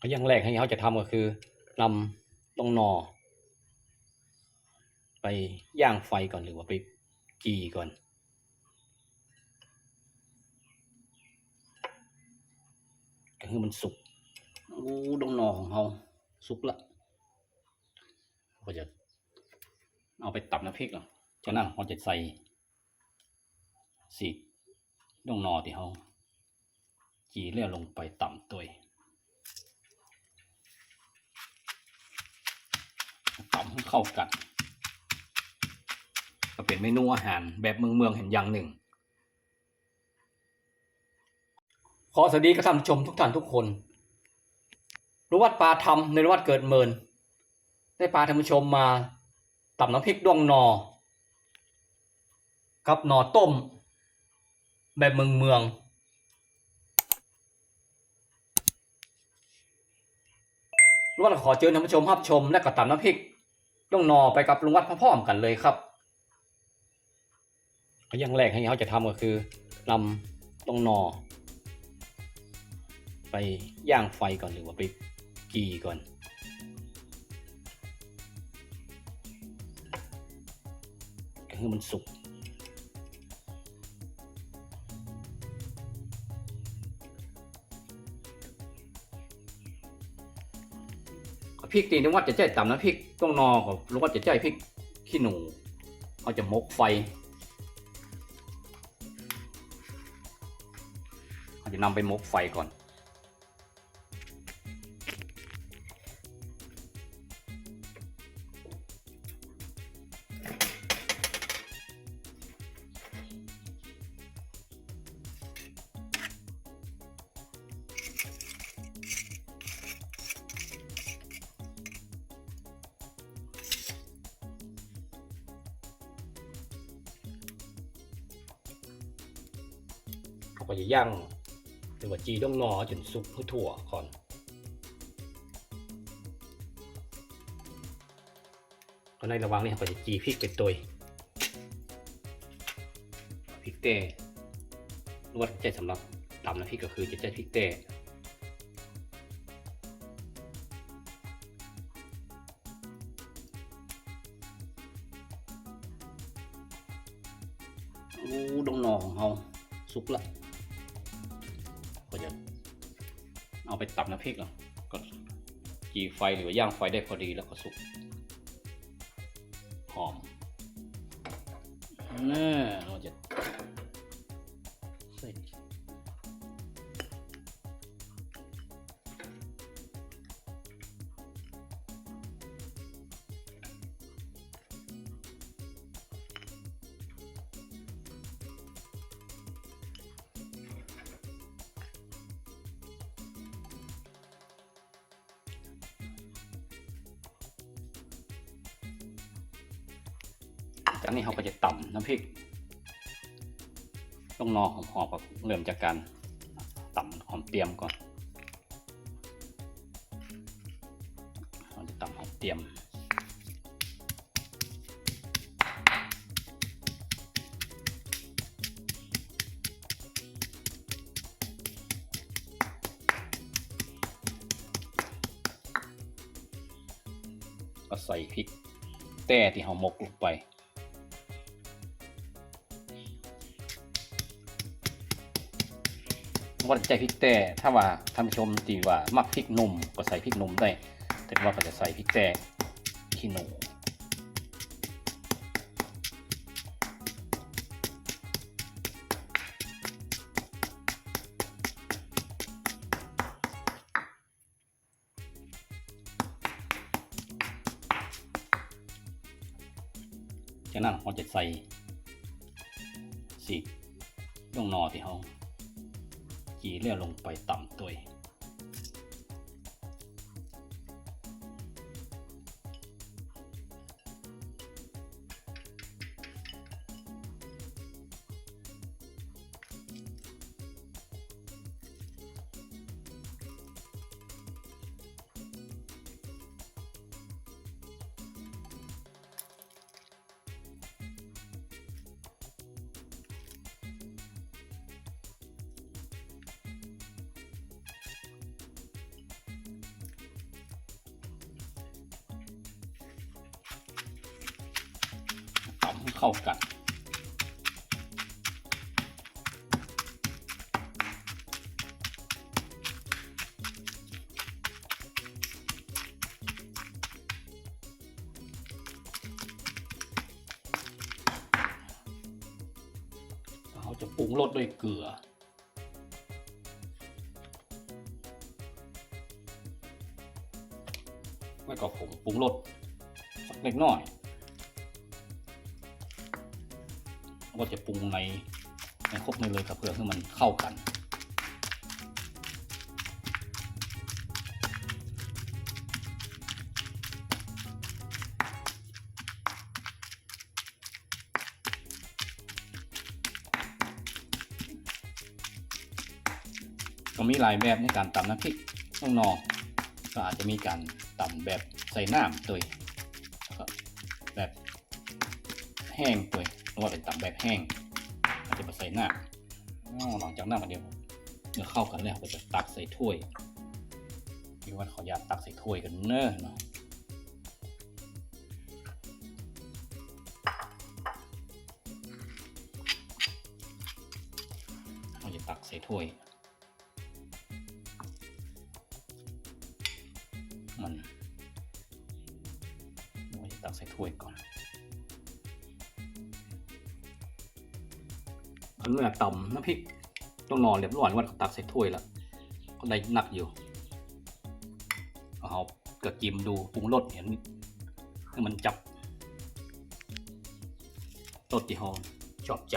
ก็อย่างแรกที่เขาจะทำก็คือนำต้องนอ ไปย่างไฟก่อนหรือว่าไปกีก่อนก็คือมันสุกอู้ดองนอของเราสุกละก็จะเอาไปตับน้ำพริกเนาะจากนั้นเราจะใส่สีกดองนอที่เราจีเลี่ยลงไปต่ำตัวต่ำ ให้เข้ากัน ก็เป็นเมนูอาหารแบบเมืองเมืองเห็นอย่างหนึ่ง ขอสวัสดีกระท่านผู้ชมทุกท่านทุกคนรู้วัดปลาทำในวัดเกิดเมิน ได้ปลาท่านผู้ชมมาตำน้ำพริกดวงนอ กับหนอต้ม แบบเมืองเมืองรู้วัดขอเชิญท่านผู้ชมรับชมและก็ตำน้ำพริก้องนอไปกับลุงวัดพร้อมๆกันเลยครับอย่างแรกที่เขาจะทำก็คือนำต้องนอ ไปย่างไฟก่อนหรือว่าไปกีก่อนคือมันสุก พริกตีนวัดจะใจต่ำนะพริกต้องนอกับลุงวัดจะใจพริกขี้หนูเขาจะมกไฟเขาจะนำไปมกไฟก่อน ก็จะย่างหรือว่าจีต้องนอจนสุกทั่วก่อนก็ในระหว่างนี้ก็จะจีพริกเป็นตัวพริกเต้นวดใจสำหรับตำน้ำพริกก็คือจะใช้พริกเต้อู้ดงนอของเขาสุกละ เอาไปตับน้ำพริกเนาะก็จีไฟหรือว่าย่างไฟได้พอดีแล้วก็สุกหอมเนี่เจากนี้เราก็จะต่ำน้ำพริกต้องนอหอมๆกับเริ่มจากการต่ำหอมเตรียมก่อนเราจะต่ำหอมเตรียมก็ใส่พริก แต้ที่เราหมกลงไป ว่าใจพริกแต่ถ้าว่าท่านผู้ชมตีว่ามักพริกหนุ่มก็ใส่พริกหนุ่มได้ แต่ว่าก็จะใส่พริกแต่ขี้หนูจากนั้นเราจะใส่สีดวงนอที่เขา จีเลื่อลงไปต่ำตัว เข้ากันเราจะปรุงรสด้วยเกลือแล้วก็ผงปรุงรสสักเล็กน้อย ก็จะปรุงในในครบในเลยครับเพื่อให้มันเข้ากันก็มีหลายแบบในการตำน้ำพริกน้องนอกก็อาจจะมีการตำแบบใส่น้ำตัวแบบแห้งตัว ว่าเป็นตำแบบแห้งอาจจะมาใส่หน้าหลังจากนั้นก็เดี๋ยวเมื่อเข้ากันแล้วก็จะตักใส่ถ้วยพี่ว่าขออนุญาตตักใส่ถ้วยกันเนอะเนาะเราจะตักใส่ถ้วย มันเราจะตักใส่ถ้วยก่อน เมื่อต่ำน้ำพริกต้องนอนเรียบร้อยว่าตักใส่ถ้วยล้วก็ได้นักอยู่เอาเกระกิมดูปรุงรสเห็นให้มันจับรสที่หอมชอบใจ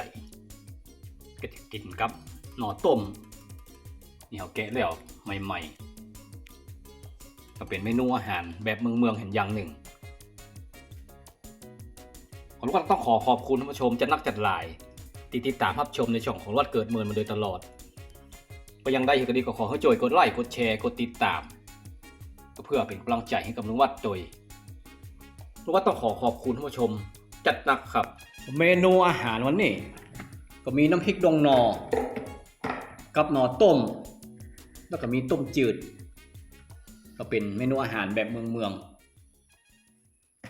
ก็จะกินกับหน่อต้มนี่เขาแกะแล้วใหม่ๆก็เป็นเมนูอาหารแบบเมืองเมืองๆเห็นอย่างหนึ่งผมก็ต้องขอขอบคุณท่านผู้ชมจะนักจัดลาย ที่ติดตามรับชมในช่องของรอดเกิดเมืองมาโดยตลอดไปยังได้ก็ดีก็ขอให้จยกดไลค์กดแชร์กดติดตามก็เพื่อเป็นกำลังใจให้กับลุงวัดโดยลุงวัดต้องขอขอบคุณท่านผู้ชม จัดหนักครับ เมนูอาหารวันนี้ ก็มีน้ำพริกดองนอ กับหนอต้ม แล้วก็มีต้มจืด ก็เป็นเมนูอาหารแบบเมืองเมือง